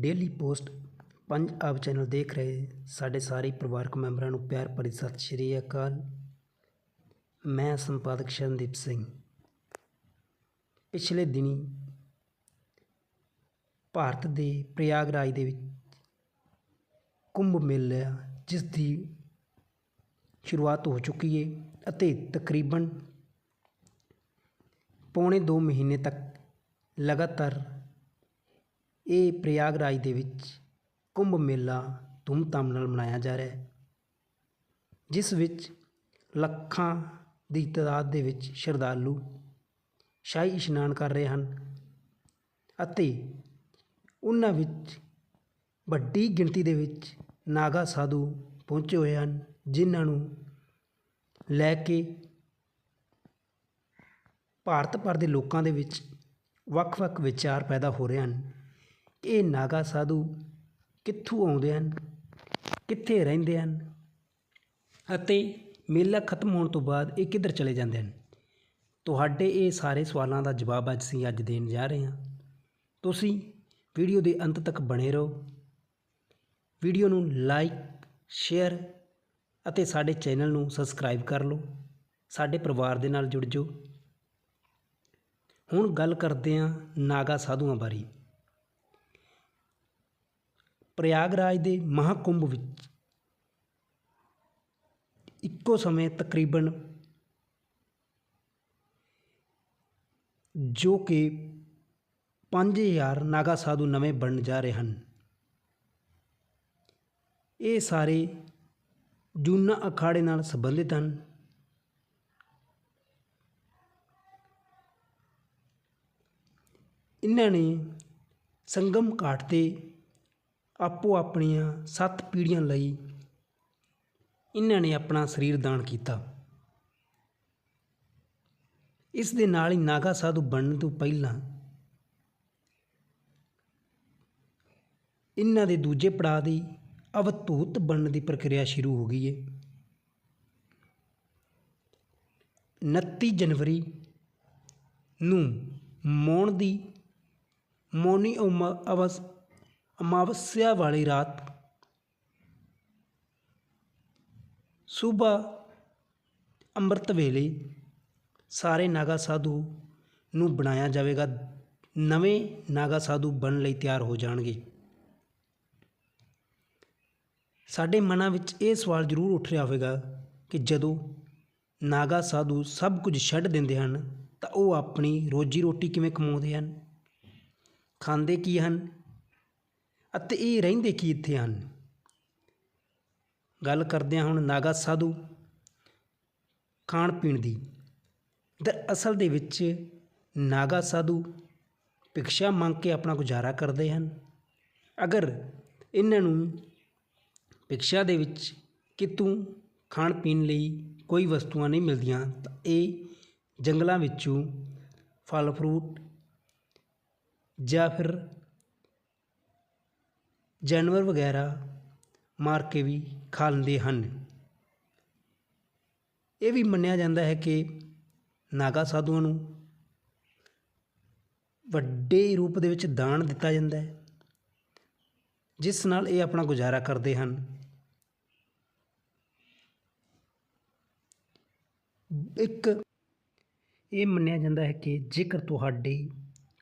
Daily post Punjab channel ਦੇਖ ਰਹੇ ਸਾਡੇ ਸਾਰੇ ਪਰਿਵਾਰਕ ਮੈਂਬਰਾਂ ਨੂੰ ਪਿਆਰ ਭਰੀ ਸਤਿ ਸ਼੍ਰੀ ਅਕਾਲ। ਮੈਂ ਸੰਪਾਦਕ ਸ਼ਰਨਦੀਪ ਸਿੰਘ। ਪਿਛਲੇ ਦਿਨੀ ਭਾਰਤ ਦੇ ਪ੍ਰਯਾਗਰਾਜ ਦੇ ਵਿੱਚ ਕੁੰਭ ਮੇਲਾ ਜਿਸ ਦੀ ਸ਼ੁਰੂਆਤ ਹੋ ਚੁੱਕੀ ਹੈ ਅਤੇ ਤਕਰੀਬਨ ਪੌਣੇ 2 ਮਹੀਨੇ ਤੱਕ ਲਗਾਤਾਰ ਇਹ ਪ੍ਰਯਾਗਰਾਜ ਦੇ ਵਿੱਚ ਕੁੰਭ ਮੇਲਾ ਧੂਮਧਾਮ ਨਾਲ ਮਨਾਇਆ ਜਾ ਰਿਹਾ ਹੈ, ਜਿਸ ਵਿੱਚ ਲੱਖਾਂ ਦੀ ਤਾਦਾਦ ਦੇ ਵਿੱਚ ਸ਼ਰਧਾਲੂ ਸ਼ਾਹੀ ਇਸ਼ਨਾਨ ਕਰ ਰਹੇ ਹਨ ਅਤੇ ਉਹਨਾਂ ਵਿੱਚ ਵੱਡੀ ਗਿਣਤੀ ਦੇ ਵਿੱਚ ਨਾਗਾ ਸਾਧੂ ਪਹੁੰਚੇ ਹੋਏ ਹਨ, ਜਿਨ੍ਹਾਂ ਨੂੰ ਲੈ ਕੇ ਭਾਰਤ ਭਰ ਦੇ ਲੋਕਾਂ ਦੇ ਵਿੱਚ ਵੱਖ-ਵੱਖ ਵਿਚਾਰ ਪੈਦਾ ਹੋ ਰਹੇ ਹਨ। ਇਹ ਨਾਗਾ ਸਾਧੂ ਕਿੱਥੋਂ ਆਉਂਦੇ ਹਨ? ਕਿੱਥੇ ਰਹਿੰਦੇ ਹਨ? ਅਤੇ ਮੇਲਾ ਖਤਮ ਹੋਣ ਤੋਂ ਬਾਅਦ ਇਹ ਕਿੱਧਰ ਚਲੇ ਜਾਂਦੇ ਹਨ? ਤੁਹਾਡੇ ਇਹ ਸਾਰੇ ਸਵਾਲਾਂ ਦਾ ਜਵਾਬ ਅੱਜ ਅਸੀਂ ਅੱਜ ਦੇਣ ਜਾ ਰਹੇ ਹਾਂ। ਤੁਸੀਂ ਵੀਡੀਓ ਦੇ ਅੰਤ ਤੱਕ ਬਣੇ ਰਹੋ। ਵੀਡੀਓ ਨੂੰ ਲਾਈਕ, ਸ਼ੇਅਰ ਅਤੇ ਸਾਡੇ ਚੈਨਲ ਨੂੰ ਸਬਸਕ੍ਰਾਈਬ ਕਰ ਲਓ। ਸਾਡੇ ਪਰਿਵਾਰ ਦੇ ਨਾਲ ਜੁੜ ਜਾਓ। ਹੁਣ ਗੱਲ ਕਰਦੇ ਹਾਂ ਨਾਗਾ ਸਾਧੂਆਂ ਬਾਰੇ। ਪ੍ਰਯਾਗਰਾਜ ਦੇ ਮਹਾਕੁੰਭ ਵਿੱਚ ਇੱਕੋ ਸਮੇਂ ਤਕਰੀਬਨ ਜੋ ਕਿ 5000 ਨਾਗਾ ਸਾਧੂ ਨਵੇਂ ਬਣਨ ਜਾ ਰਹੇ ਹਨ। ਇਹ ਸਾਰੇ ਜੂਨਾ ਅਖਾੜੇ ਨਾਲ ਸੰਬੰਧਿਤ ਹਨ। ਇਹਨਾਂ ਨੇ ਸੰਗਮ ਘਾਟ ਤੇ ਆਪੋ ਆਪਣੀਆਂ ਸੱਤ ਪੀੜ੍ਹੀਆਂ ਲਈ ਇਹਨਾਂ ਨੇ ਆਪਣਾ ਸਰੀਰ ਦਾਨ ਕੀਤਾ। ਇਸ ਦੇ ਨਾਲ ਹੀ ਨਾਗਾ ਸਾਧੂ ਬਣਨ ਤੋਂ ਪਹਿਲਾਂ ਇਹਨਾਂ ਦੇ ਦੂਜੇ ਪੜਾਅ ਦੀ ਅਵਧੂਤ ਬਣਨ ਦੀ ਪ੍ਰਕਿਰਿਆ ਸ਼ੁਰੂ ਹੋ ਗਈ ਹੈ 29 ਜਨਵਰੀ ਨੂੰ ਮੌਣ ਦੀ ਮੌਨੀ ਉਮ- ਅਵਸ ਅਮਾਵਸਿਆ ਵਾਲੀ ਰਾਤ ਸਵੇਰ ਅੰਮ੍ਰਿਤ ਵੇਲੇ ਸਾਰੇ ਨਾਗਾ ਸਾਧੂ ਨੂੰ ਬਣਾਇਆ ਜਾਵੇਗਾ, ਨਵੇਂ ਨਾਗਾ ਸਾਧੂ ਬਣਨ ਲਈ ਤਿਆਰ ਹੋ ਜਾਣਗੇ। ਸਾਡੇ ਮਨਾਂ ਵਿੱਚ ਇਹ ਸਵਾਲ ਜ਼ਰੂਰ ਉੱਠ ਰਿਹਾ ਹੋਵੇਗਾ ਕਿ ਜਦੋਂ ਨਾਗਾ ਸਾਧੂ ਸਭ ਕੁਝ ਛੱਡ ਦਿੰਦੇ ਹਨ, ਤਾਂ ਉਹ ਆਪਣੀ ਰੋਜੀ ਰੋਟੀ ਕਿਵੇਂ ਕਮਾਉਂਦੇ ਹਨ? ਖਾਂਦੇ ਕੀ ਹਨ? ਅਤੇ ਇਹ ਰਹਿੰਦੇ ਕੀ ਇੱਥੇ ਹਨ? ਗੱਲ ਕਰਦੇ ਹਾਂ ਹੁਣ ਨਾਗਾ ਸਾਧੂ ਖਾਣ ਪੀਣ ਦੀ। ਦਰ ਅਸਲ ਦੇ ਵਿੱਚ ਨਾਗਾ ਸਾਧੂ ਭਿਕਸ਼ਾ ਮੰਗ ਕੇ ਆਪਣਾ ਗੁਜ਼ਾਰਾ ਕਰਦੇ ਹਨ। ਅਗਰ ਇਹਨਾਂ ਨੂੰ ਭਿਕਸ਼ਾ ਦੇ ਵਿੱਚ ਕਿਤੋਂ ਖਾਣ ਪੀਣ ਲਈ ਕੋਈ ਵਸਤੂਆਂ ਨਹੀਂ ਮਿਲਦੀਆਂ, ਤਾਂ ਇਹ ਜੰਗਲਾਂ ਵਿੱਚੋਂ ਫਲ ਫਰੂਟ ਜਾਂ ਫਿਰ ਜਾਨਵਰ ਵਗੈਰਾ ਮਾਰ ਕੇ ਵੀ ਖਾ ਲੈਂਦੇ ਹਨ। ਇਹ ਵੀ ਮੰਨਿਆ ਜਾਂਦਾ ਹੈ ਕਿ ਨਾਗਾ ਸਾਧੂਆਂ ਨੂੰ ਵੱਡੇ ਰੂਪ ਦੇ ਵਿੱਚ ਦਾਨ ਦਿੱਤਾ ਜਾਂਦਾ ਹੈ, ਜਿਸ ਨਾਲ ਇਹ ਆਪਣਾ ਗੁਜ਼ਾਰਾ ਕਰਦੇ ਹਨ। ਇੱਕ ਇਹ ਮੰਨਿਆ ਜਾਂਦਾ ਹੈ ਕਿ ਜੇਕਰ ਤੁਹਾਡੇ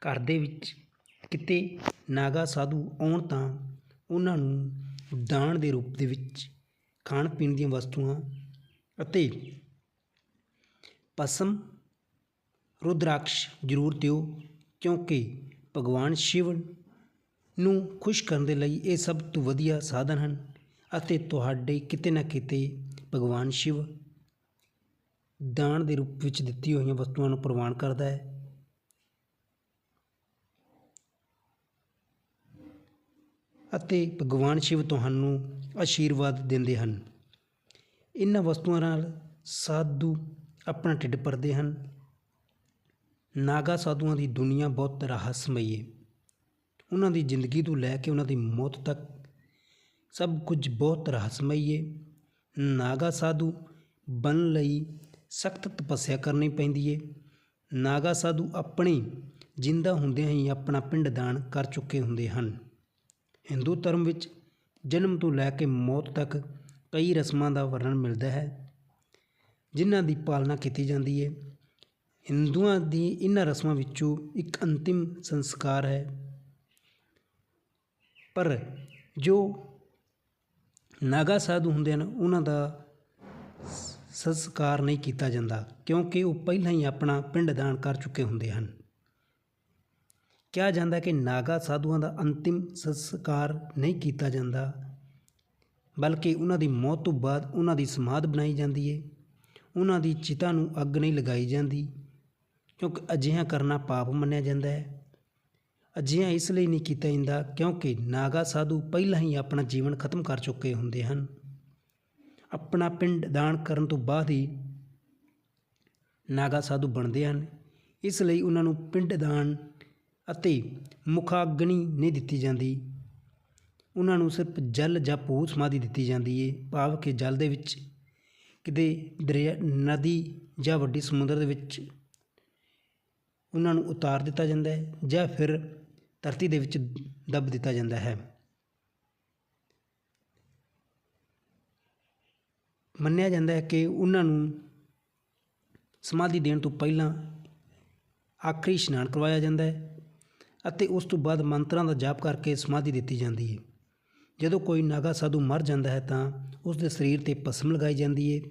ਘਰ ਦੇ ਵਿੱਚ ਕਿਤੇ ਨਾਗਾ ਸਾਧੂ ਆਉਣ ਤਾਂ ਉਹਨਾਂ ਨੂੰ ਦਾਨ ਦੇ ਰੂਪ ਦੇ ਵਿੱਚ ਖਾਣ ਪੀਣ ਦੀਆਂ ਵਸਤੂਆਂ ਅਤੇ ਪਸਮ ਰੁਦਰਾਕਸ਼ ਜ਼ਰੂਰ ਦਿਓ, ਕਿਉਂਕਿ ਭਗਵਾਨ ਸ਼ਿਵ ਨੂੰ ਖੁਸ਼ ਕਰਨ ਦੇ ਲਈ ਇਹ ਸਭ ਤੋਂ ਵਧੀਆ ਸਾਧਨ ਹਨ ਅਤੇ ਤੁਹਾਡੇ ਕਿਤੇ ਨਾ ਕਿਤੇ ਭਗਵਾਨ ਸ਼ਿਵ ਦਾਨ ਦੇ ਰੂਪ ਵਿੱਚ ਦਿੱਤੀ ਹੋਈਆਂ ਵਸਤੂਆਂ ਨੂੰ ਪ੍ਰਵਾਨ ਕਰਦਾ ਹੈ। ਅਤੇ ਭਗਵਾਨ ਸ਼ਿਵ ਤੁਹਾਨੂੰ ਆਸ਼ੀਰਵਾਦ ਦਿੰਦੇ ਹਨ। ਇਹਨਾਂ ਵਸਤੂਆਂ ਨਾਲ ਸਾਧੂ ਆਪਣਾ ਢਿੱਡ ਭਰਦੇ ਹਨ। ਨਾਗਾ ਸਾਧੂਆਂ ਦੀ ਦੁਨੀਆ ਬਹੁਤ ਰਹੱਸਮਈ ਹੈ ਉਹਨਾਂ ਦੀ ਜ਼ਿੰਦਗੀ ਤੋਂ ਲੈ ਕੇ ਉਹਨਾਂ ਦੀ ਮੌਤ ਤੱਕ ਸਭ ਕੁਝ ਬਹੁਤ ਰਹੱਸਮਈ ਹੈ ਨਾਗਾ ਸਾਧੂ ਬਣਨ ਲਈ ਸਖਤ ਤਪੱਸਿਆ ਕਰਨੀ ਪੈਂਦੀ ਹੈ ਨਾਗਾ ਸਾਧੂ ਆਪਣੇ ਜਿੰਦਾ ਹੁੰਦਿਆਂ ਹੀ ਆਪਣਾ ਪਿੰਡ ਦਾਨ ਕਰ ਚੁੱਕੇ ਹੁੰਦੇ ਹਨ। ਹਿੰਦੂ ਧਰਮ ਵਿੱਚ ਜਨਮ ਤੋਂ ਲੈ ਕੇ ਮੌਤ ਤੱਕ ਕਈ ਰਸਮਾਂ ਦਾ ਵਰਣਨ ਮਿਲਦਾ ਹੈ, ਜਿਨ੍ਹਾਂ ਦੀ ਪਾਲਣਾ ਕੀਤੀ ਜਾਂਦੀ ਹੈ। ਹਿੰਦੂਆਂ ਦੀ ਇਹਨਾਂ ਰਸਮਾਂ ਵਿੱਚੋਂ ਇੱਕ ਅੰਤਿਮ ਸੰਸਕਾਰ ਹੈ। ਪਰ ਜੋ ਨਾਗਾ ਸਾਧੂ ਹੁੰਦੇ ਹਨ, ਉਹਨਾਂ ਦਾ ਸੰਸਕਾਰ ਨਹੀਂ ਕੀਤਾ ਜਾਂਦਾ, ਕਿਉਂਕਿ ਉਹ ਪਹਿਲਾਂ ਹੀ ਆਪਣਾ ਪਿੰਡ ਦਾਨ ਕਰ ਚੁੱਕੇ ਹੁੰਦੇ ਹਨ। ਕਿਹਾ ਜਾਂਦਾ ਕਿ ਨਾਗਾ ਸਾਧੂਆਂ ਦਾ ਅੰਤਿਮ ਸੰਸਕਾਰ ਨਹੀਂ ਕੀਤਾ ਜਾਂਦਾ, ਬਲਕਿ ਉਹਨਾਂ ਦੀ ਮੌਤ ਤੋਂ ਬਾਅਦ ਉਹਨਾਂ ਦੀ ਸਮਾਧ ਬਣਾਈ ਜਾਂਦੀ ਹੈ ਉਹਨਾਂ ਦੀ ਚਿਤਾ ਨੂੰ ਅੱਗ ਨਹੀਂ ਲਗਾਈ ਜਾਂਦੀ, ਕਿਉਂਕਿ ਅਜਿਹਾ ਕਰਨਾ ਪਾਪ ਮੰਨਿਆ ਜਾਂਦਾ ਹੈ। ਅਜਿਹਾ ਇਸ ਲਈ ਨਹੀਂ ਕੀਤਾ ਜਾਂਦਾ ਕਿਉਂਕਿ ਨਾਗਾ ਸਾਧੂ ਪਹਿਲਾਂ ਹੀ ਆਪਣਾ ਜੀਵਨ ਖਤਮ ਕਰ ਚੁੱਕੇ ਹੁੰਦੇ ਹਨ। ਆਪਣਾ ਪਿੰਡ ਦਾਨ ਕਰਨ ਤੋਂ ਬਾਅਦ ਹੀ ਨਾਗਾ ਸਾਧੂ ਬਣਦੇ ਹਨ। ਇਸ ਲਈ ਉਹਨਾਂ ਨੂੰ ਪਿੰਡ ਦਾਨ ਅਤੇ ਮੁਖਾਗਨੀ ਨਹੀਂ ਦਿੱਤੀ ਜਾਂਦੀ। ਉਹਨਾਂ ਨੂੰ ਸਿਰਫ ਜਲ ਜਾਂ ਪੂਤ ਸਮਾਧੀ ਦਿੱਤੀ ਜਾਂਦੀ ਹੈ ਭਾਵ ਕਿ ਜਲ ਦੇ ਵਿੱਚ ਕਿਤੇ ਦਰਿਆ, ਨਦੀ ਜਾਂ ਵੱਡੀ ਸਮੁੰਦਰ ਦੇ ਵਿੱਚ ਉਹਨਾਂ ਨੂੰ ਉਤਾਰ ਦਿੱਤਾ ਜਾਂਦਾ ਹੈ ਜਾਂ ਫਿਰ ਧਰਤੀ ਦੇ ਵਿੱਚ ਦੱਬ ਦਿੱਤਾ ਜਾਂਦਾ ਹੈ। ਮੰਨਿਆ ਜਾਂਦਾ ਹੈ ਕਿ ਉਹਨਾਂ ਨੂੰ ਸਮਾਧੀ ਦੇਣ ਤੋਂ ਪਹਿਲਾਂ ਆਖਰੀ ਇਸ਼ਨਾਨ ਕਰਵਾਇਆ ਜਾਂਦਾ ਹੈ। ਅਤੇ ਉਸ ਤੋਂ ਬਾਅਦ ਮੰਤਰਾਂ ਦਾ ਜਾਪ ਕਰਕੇ ਸਮਾਧੀ ਦਿੱਤੀ ਜਾਂਦੀ ਹੈ ਜਦੋਂ ਕੋਈ ਨਾਗਾ ਸਾਧੂ ਮਰ ਜਾਂਦਾ ਹੈ ਤਾਂ ਉਸ ਦੇ ਸਰੀਰ ਤੇ ਭਸਮ ਲਗਾਈ ਜਾਂਦੀ ਹੈ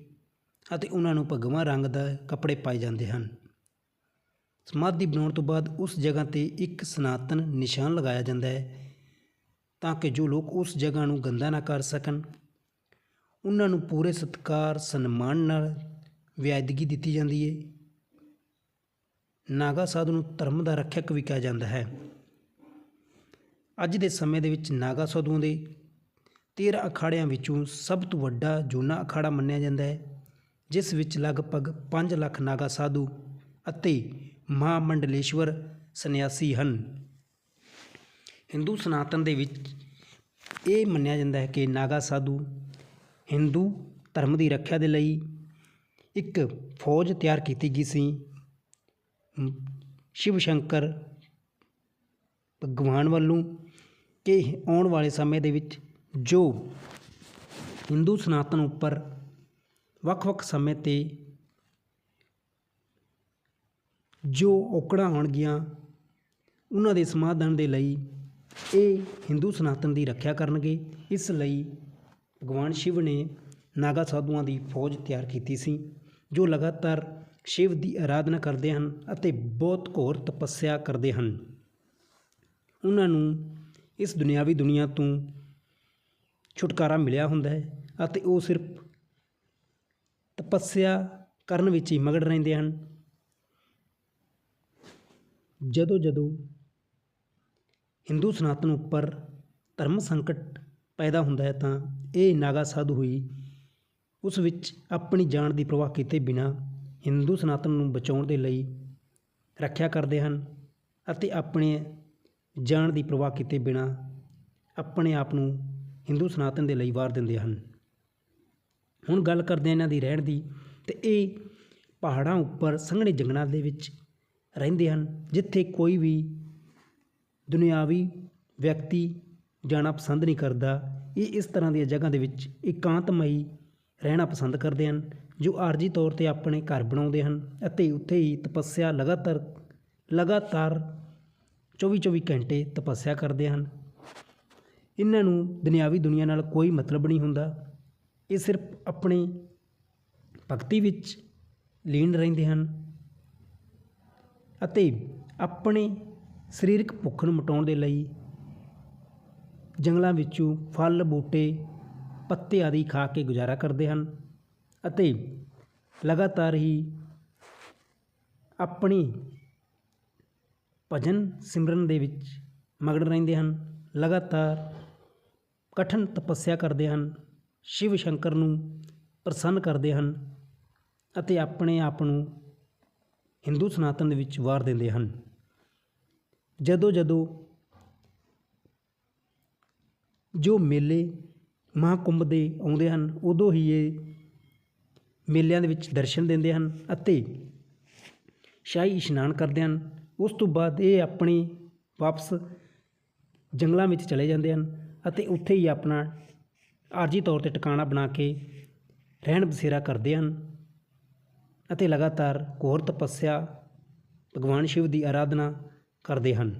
ਅਤੇ ਉਹਨਾਂ ਨੂੰ ਭਗਵਾ ਰੰਗ ਦਾ ਕੱਪੜੇ ਪਾਏ ਜਾਂਦੇ ਹਨ। ਸਮਾਧੀ ਬਣਾਉਣ ਤੋਂ ਬਾਅਦ ਉਸ ਜਗ੍ਹਾ ਤੇ ਇੱਕ ਸਨਾਤਨ ਨਿਸ਼ਾਨ ਲਗਾਇਆ ਜਾਂਦਾ ਹੈ ਤਾਂ ਕਿ ਜੋ ਲੋਕ ਉਸ ਜਗ੍ਹਾ ਨੂੰ ਗੰਦਾ ਨਾ ਕਰ ਸਕਣ। ਉਹਨਾਂ ਨੂੰ ਪੂਰੇ ਸਤਿਕਾਰ, ਸਨਮਾਨ ਨਾਲ ਵਿਆਦਗੀ ਦਿੱਤੀ ਜਾਂਦੀ ਹੈ ਨਾਗਾ ਸਾਧੂ ਨੂੰ ਧਰਮ ਦਾ ਰੱਖਿਅਕ ਵੀ ਕਿਹਾ ਜਾਂਦਾ ਹੈ। ਅੱਜ ਦੇ ਸਮੇਂ ਦੇ ਵਿੱਚ ਨਾਗਾ ਸਾਧੂਆਂ ਦੇ 13 ਅਖਾੜਿਆਂ ਵਿੱਚੋਂ ਸਭ ਤੋਂ ਵੱਡਾ ਜੂਨਾ ਅਖਾੜਾ ਮੰਨਿਆ ਜਾਂਦਾ ਹੈ, ਜਿਸ ਵਿੱਚ ਲਗਭਗ 5 ਲੱਖ ਨਾਗਾ ਸਾਧੂ ਅਤੇ ਮਹਾਮੰਡਲੇਸ਼ਵਰ ਸੰਨਿਆਸੀ ਹਨ। ਹਿੰਦੂ ਸਨਾਤਨ ਦੇ ਵਿੱਚ ਇਹ ਮੰਨਿਆ ਜਾਂਦਾ ਹੈ ਕਿ ਨਾਗਾ ਸਾਧੂ ਹਿੰਦੂ ਧਰਮ ਦੀ ਰੱਖਿਆ ਦੇ ਲਈ ਇੱਕ ਫੌਜ ਤਿਆਰ ਕੀਤੀ ਗਈ ਸੀ। ਸ਼ਿਵ ਸ਼ੰਕਰ ਭਗਵਾਨ ਵੱਲੋਂ ਕਿ ਆਉਣ ਵਾਲੇ ਸਮੇਂ ਦੇ ਵਿੱਚ ਜੋ ਹਿੰਦੂ ਸਨਾਤਨ ਉੱਪਰ ਵੱਖ-ਵੱਖ ਸਮੇਂ ਤੇ ਜੋ ਔਕੜਾਂ ਆਉਣਗੀਆਂ, ਉਹਨਾਂ ਦੇ ਸਮਾਧਾਨ ਦੇ ਲਈ ਇਹ ਹਿੰਦੂ ਸਨਾਤਨ ਦੀ ਰੱਖਿਆ ਕਰਨਗੇ। ਇਸ ਲਈ ਭਗਵਾਨ ਸ਼ਿਵ ਨੇ ਨਾਗਾ ਸਾਧੂਆਂ ਦੀ ਫੌਜ ਤਿਆਰ ਕੀਤੀ ਸੀ, ਜੋ ਲਗਾਤਾਰ ਸ਼ਿਵ ਦੀ ਆਰਾਧਨਾ ਕਰਦੇ ਹਨ ਅਤੇ ਬਹੁਤ ਘੋਰ ਤਪੱਸਿਆ ਕਰਦੇ ਹਨ। ਉਹਨਾਂ ਨੂੰ ਇਸ ਦੁਨਿਆਵੀ ਦੁਨੀਆ ਤੋਂ ਛੁਟਕਾਰਾ ਮਿਲਿਆ ਹੁੰਦਾ ਹੈ ਅਤੇ ਉਹ ਸਿਰਫ ਤਪੱਸਿਆ ਕਰਨ ਵਿੱਚ ਹੀ ਮਗਨ ਰਹਿੰਦੇ ਹਨ। ਜਦੋਂ ਜਦੋਂ ਹਿੰਦੂ ਸਨਾਤਨ ਉੱਪਰ ਧਰਮ ਸੰਕਟ ਪੈਦਾ ਹੁੰਦਾ ਹੈ ਤਾਂ ਇਹ ਨਾਗਾ ਸਾਧੂ ਹੋਈ ਉਸ ਵਿੱਚ ਆਪਣੀ ਜਾਨ ਦੀ ਪ੍ਰਵਾਹ ਕੀਤੇ ਬਿਨਾ ਹਿੰਦੂ ਸਨਾਤਨ ਨੂੰ ਬਚਾਉਣ ਦੇ ਲਈ ਰੱਖਿਆ ਕਰਦੇ ਹਨ ਅਤੇ ਆਪਣੇ ਜਾਨ ਦੀ ਪਰਵਾਹ ਕੀਤੇ ਬਿਨਾਂ ਆਪਣੇ ਆਪ ਨੂੰ ਹਿੰਦੂ ਸਨਾਤਨ ਦੇ ਲਈ ਵਾਰ ਦਿੰਦੇ ਹਨ। ਹੁਣ ਗੱਲ ਕਰਦੇ ਹਾਂ ਇਹਨਾਂ ਦੀ ਰਹਿਣ ਦੀ ਤੇ ਇਹ ਪਹਾੜਾਂ ਉੱਪਰ ਸੰਘਣੇ ਜੰਗਲਾਂ ਦੇ ਵਿੱਚ ਰਹਿੰਦੇ ਹਨ, ਜਿੱਥੇ ਕੋਈ ਵੀ ਦੁਨਿਆਵੀ ਵਿਅਕਤੀ ਜਾਣਾ ਪਸੰਦ ਨਹੀਂ ਕਰਦਾ। ਇਹ ਇਸ ਤਰ੍ਹਾਂ ਦੀਆਂ ਜਗ੍ਹਾ ਦੇ ਵਿੱਚ ਇਕਾਂਤਮਈ ਰਹਿਣਾ ਪਸੰਦ ਕਰਦੇ ਹਨ ਜੋ ਆਰਜੀ ਤੌਰ ਤੇ ਆਪਣੇ ਘਰ ਬਣਾਉਂਦੇ ਹਨ ਅਤੇ ਉੱਥੇ ਹੀ ਤਪੱਸਿਆ ਲਗਾਤਾਰ ਲਗਾਤਾਰ 24-24 ਘੰਟੇ ਤਪੱਸਿਆ ਕਰਦੇ ਹਨ। ਇਹਨਾਂ ਨੂੰ ਦੁਨਿਆਵੀ ਦੁਨੀਆ ਨਾਲ ਕੋਈ ਮਤਲਬ ਨਹੀਂ ਹੁੰਦਾ। ਇਹ ਸਿਰਫ ਆਪਣੇ ਭਗਤੀ ਵਿੱਚ ਲੀਨ ਰਹਿੰਦੇ ਹਨ ਅਤੇ ਆਪਣੇ ਸਰੀਰਕ ਭੁੱਖ ਨੂੰ ਮਿਟਾਉਣ ਦੇ ਲਈ ਜੰਗਲਾਂ ਵਿੱਚੋਂ ਫਲ, ਬੂਟੇ, ਪੱਤੇ ਆਦਿ ਖਾ ਕੇ ਗੁਜ਼ਾਰਾ ਕਰਦੇ ਹਨ। ਅਤੇ ਲਗਾਤਾਰ ਹੀ ਆਪਣੀ ਭਜਨ ਸਿਮਰਨ ਦੇ ਵਿੱਚ ਮਗਨ ਰਹਿੰਦੇ ਹਨ। ਲਗਾਤਾਰ ਕਠਨ ਤਪੱਸਿਆ ਕਰਦੇ ਹਨ। ਸ਼ਿਵ ਸ਼ੰਕਰ ਨੂੰ ਪ੍ਰਸੰਨ ਕਰਦੇ ਹਨ ਅਤੇ ਆਪਣੇ ਆਪ ਨੂੰ ਹਿੰਦੂ ਸਨਾਤਨ ਦੇ ਵਿੱਚ ਵਾਰ ਦਿੰਦੇ ਹਨ। ਜਦੋਂ ਜਦੋਂ ਜੋ ਮੇਲੇ ਮਹਾਕੁੰਭ ਦੇ ਆਉਂਦੇ ਹਨ, ਉਦੋਂ ਹੀ ਇਹ ਮੇਲਿਆਂ ਦੇ ਵਿੱਚ ਦਰਸ਼ਨ ਦਿੰਦੇ ਹਨ ਅਤੇ ਸ਼ਾਹੀ ਇਸ਼ਨਾਨ ਕਰਦੇ ਹਨ। ਉਸ ਤੋਂ ਬਾਅਦ ਇਹ ਆਪਣੀ ਵਾਪਸ ਜੰਗਲਾਂ ਵਿੱਚ ਚਲੇ ਜਾਂਦੇ ਹਨ ਅਤੇ ਉੱਥੇ ਹੀ ਆਪਣਾ ਆਰਜੀ ਤੌਰ 'ਤੇ ਟਿਕਾਣਾ ਬਣਾ ਕੇ ਰਹਿਣ ਬਸੇਰਾ ਕਰਦੇ ਹਨ ਅਤੇ ਲਗਾਤਾਰ ਘੋਰ ਤਪੱਸਿਆ, ਭਗਵਾਨ ਸ਼ਿਵ ਦੀ ਆਰਾਧਨਾ ਕਰਦੇ ਹਨ।